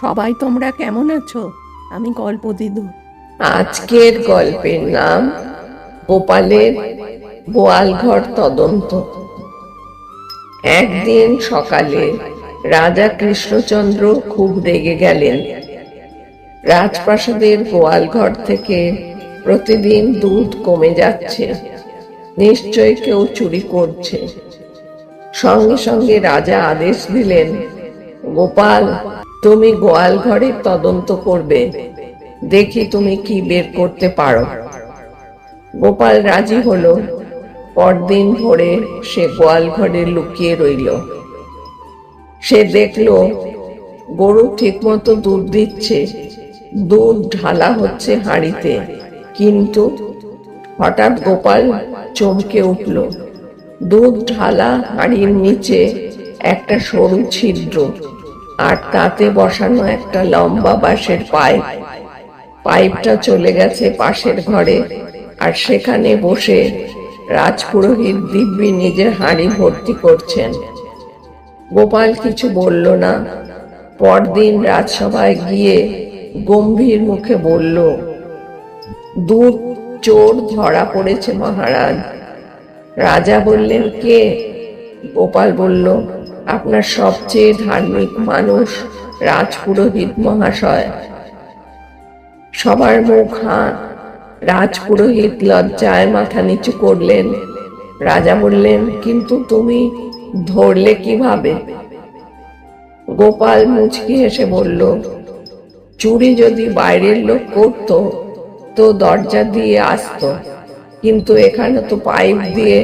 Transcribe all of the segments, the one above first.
সবাই তোমরা কেমন আছো? আমি গল্প দিদু। আজকের গল্পের নাম গোপালের গোয়ালঘর তদন্ত। একদিন সকালে রাজা কৃষ্ণচন্দ্র খুব রেগে গেলেন। রাজপ্রাসাদের গোয়ালঘর থেকে প্রতিদিন দুধ কমে যাচ্ছে। নিশ্চয় কেউ চুরি করছে। সঙ্গে সঙ্গে রাজা আদেশ দিলেন, গোপাল তুমি গোয়াল ঘরের তদন্ত করবে। দেখি তুমি কি বের করতে পারো। গোপাল রাজি হলো। পরদিন ভোরে সে গোয়াল ঘরে লুকিয়ে রইল। সে দেখল, গরু ঠিকমতো দুধ দিচ্ছে। দুধ ঢালা হচ্ছে হাঁড়িতে। কিন্তু হঠাৎ গোপাল চমকে উঠল। দুধ ঢালা হাঁড়ির নিচে একটা সরু ছিদ্র। আর তাতে বসানো একটা লম্বা বাঁশের পাইপ। পাইপটা চলে গেছে পাশের ঘরে, আর সেখানে বসে রাজপুরোহিত দিব্যি নিজের হাঁড়ি ভর্তি করছেন। গোপাল কিছু বলল না। পরদিন রাজসভায় গিয়ে গম্ভীর মুখে বলল, দুধ চোর ধরা পড়েছে মহারাজ। রাজা বললেন, কে? গোপাল বলল আপনার সবচেয়ে ধার্মিক মানুষ রাজপুরোহিত মহাশয়। সবার মুখ হাঁ রাজপুরোহিত লজ্জায় মাথা নিচু করলেন। রাজা বললেন, কিন্তু তুমি ধরলে কীভাবে? গোপাল মুচকি হেসে বলল, চুরি যদি বাইরের লোক করত, তো দরজা দিয়ে আসতো। কিন্তু এখানে তো পাইপ দিয়ে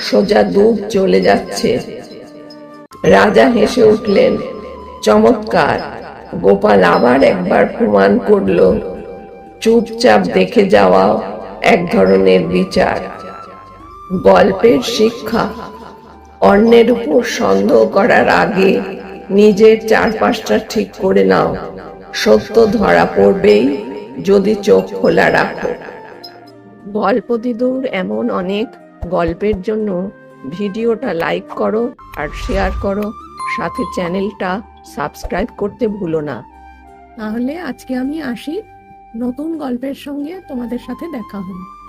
সোজা দুধ চলে যাচ্ছে। রাজা হেসে উঠলেন, চমৎকার, গোপাল আবার একবার প্রমাণ করল। চুপচাপ দেখে যাওয়া এক ধরনের বিচার। গল্পের শিক্ষা, অন্যের উপর সন্দেহ করার আগে নিজের চারপাশটা ঠিক করে নাও। সত্য ধরা পড়বেই যদি চোখ খোলা রাখো। গল্প দিদুর এমন অনেক গল্পের জন্য ভিডিওটা লাইক করো আর শেয়ার করো। সাথে চ্যানেলটা সাবস্ক্রাইব করতে ভুলো না। তাহলে আজকে আমি আসি। নতুন গল্পের সঙ্গে তোমাদের সাথে দেখা হবে।